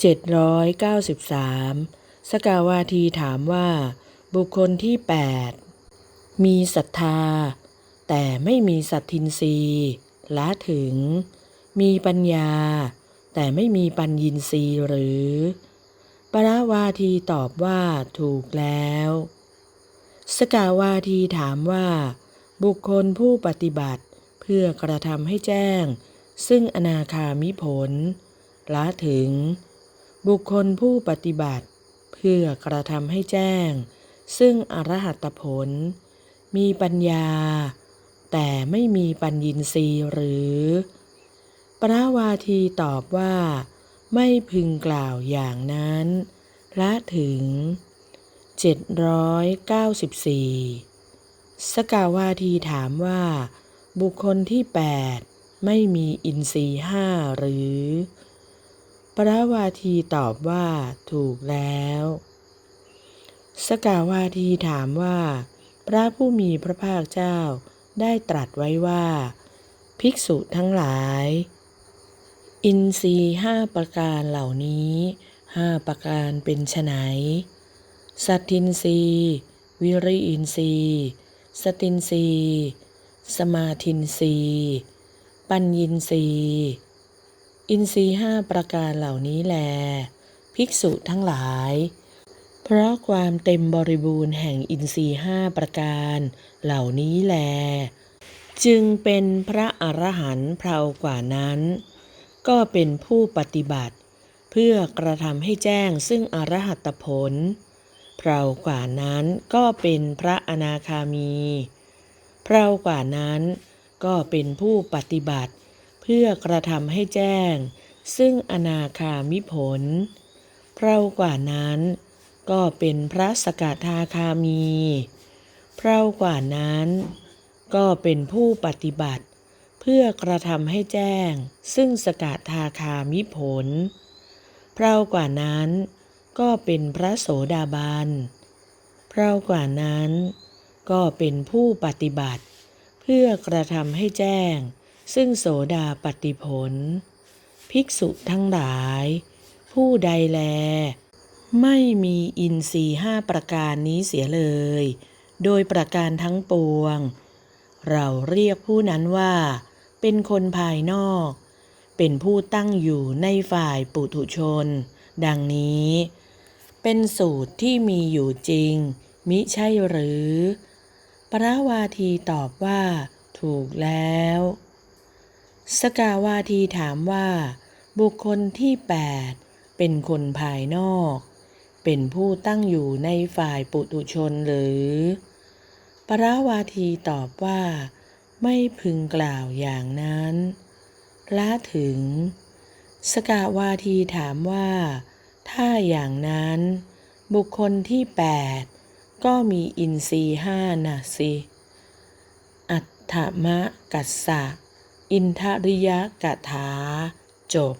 793 สกาวาทีถามว่า บุคคลที่ 8 มีศรัทธา แต่ไม่มีสัตทินรีละถึง มีปัญญา แต่ไม่มีปัญญินรีหรือ ปราวาทีตอบว่าถูกแล้ว สกาวาทีถามว่า บุคคลผู้ปฏิบัติเพื่อกระทำให้แจ้ง ซึ่งอนาคามิผลละถึง บุคคลผู้ปฏิบัติ เพื่อกระทำให้แจ้ง ซึ่งอรหัตผล มีปัญญา แต่ไม่มีปัญญินทรีย์หรือปราวาทีตอบว่า ไม่พึงกล่าวอย่างนั้น ละถึง 794 สกาวาทีถามว่า บุคคลที่ 8 ไม่มีอินทรีห้าหรือ ปราวาทีตอบว่าถูกแล้ว สกาวาทีถามว่า พระผู้มีพระภาคเจ้าได้ตรัสไว้ว่า ภิกษุทั้งหลาย อินทรีห้าประการเหล่านี้ห้าประการเป็นไฉนสัตทินรี วิริอินทรีสตินรีสมาทินรีปัญญินรี อินทรีห้าประการเหล่านี้แล ภิกษุทั้งหลาย เพราะความเต็มบริบูรณ์แห่งอินทรีห้าประการ เหล่านี้แล จึงเป็นพระอรหันต์เพรากว่านั้น ก็เป็นผู้ปฏิบัติ เพื่อกระทำให้แจ้งซึ่งอรหัตผลเพรากว่านั้นก็เป็นพระอนาคามี เพรากว่านั้นก็เป็นผู้ปฏิบัติ พื่อกระทำให้แจ้ง ซึ่งอนาคามิผล เพรากว่านั้น ก็เป็นพระสกทาคามี เพรากว่านั้น ก็เป็นผู้ปฏิบัติ เพื่อกระทำให้แจ้ง ซึ่งสกทาคามิผล เพรากว่านั้น ก็เป็นพระโสดาบัน เพรากว่านั้น ก็เป็นผู้ปฏิบัติ เพื่อกระทำให้แจ้ง ซึ่งโสดาปฏิผล ภิกษุทั้งหลาย ผู้ใดแล ไม่มีอินทรีห้าประการนี้เสียเลย โดยประการทั้งปวง เราเรียกผู้นั้นว่า เป็นคนภายนอก เป็นผู้ตั้งอยู่ในฝ่ายปุถุชน ดังนี้ เป็นสูตรที่มีอยู่จริง มิใช่หรือปราวาทีตอบว่าถูกแล้ว สกาวาทีถามว่า บุคคลที่ 8 เป็นคนภายนอก เป็นผู้ตั้งอยู่ในฝ่ายปุถุชนหรือ ปราวาทีตอบว่า ไม่พึงกล่าวอย่างนั้นละถึง สกาวาทีถามว่า ถ้าอย่างนั้น บุคคลที่ 8 ก็มีอินทรีห้าน่ะสิ อัตถมะกัสสะ อินทริยกถา จบ